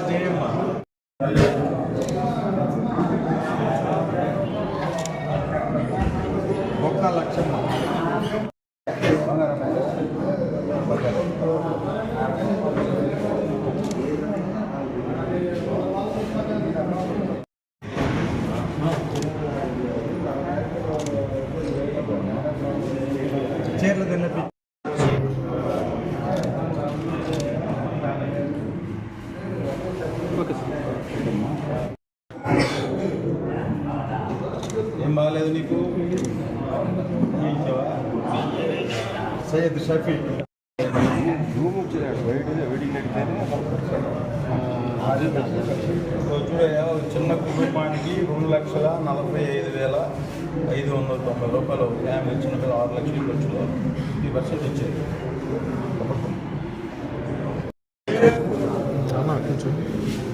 జయమ్మ ఒక్క లక్షమ్మ చీరలు తిన్నపి ఏం బాగాలేదు నీకు? సయ్యద్ షఫీ. రూమ్ వచ్చినాడు వెయిట్ వెడికి చూడయ్యా చిన్న కుటుంబానికి రెండు లక్షల నలభై ఐదు వేల ఐదు వందల తొంభై రూపాయలు ఫ్యామిలీ చిన్న పిల్లలు ఆరు లక్షలు ఖర్చులో ఫిఫ్టీ పర్సెంట్ ఇచ్చేది ఆది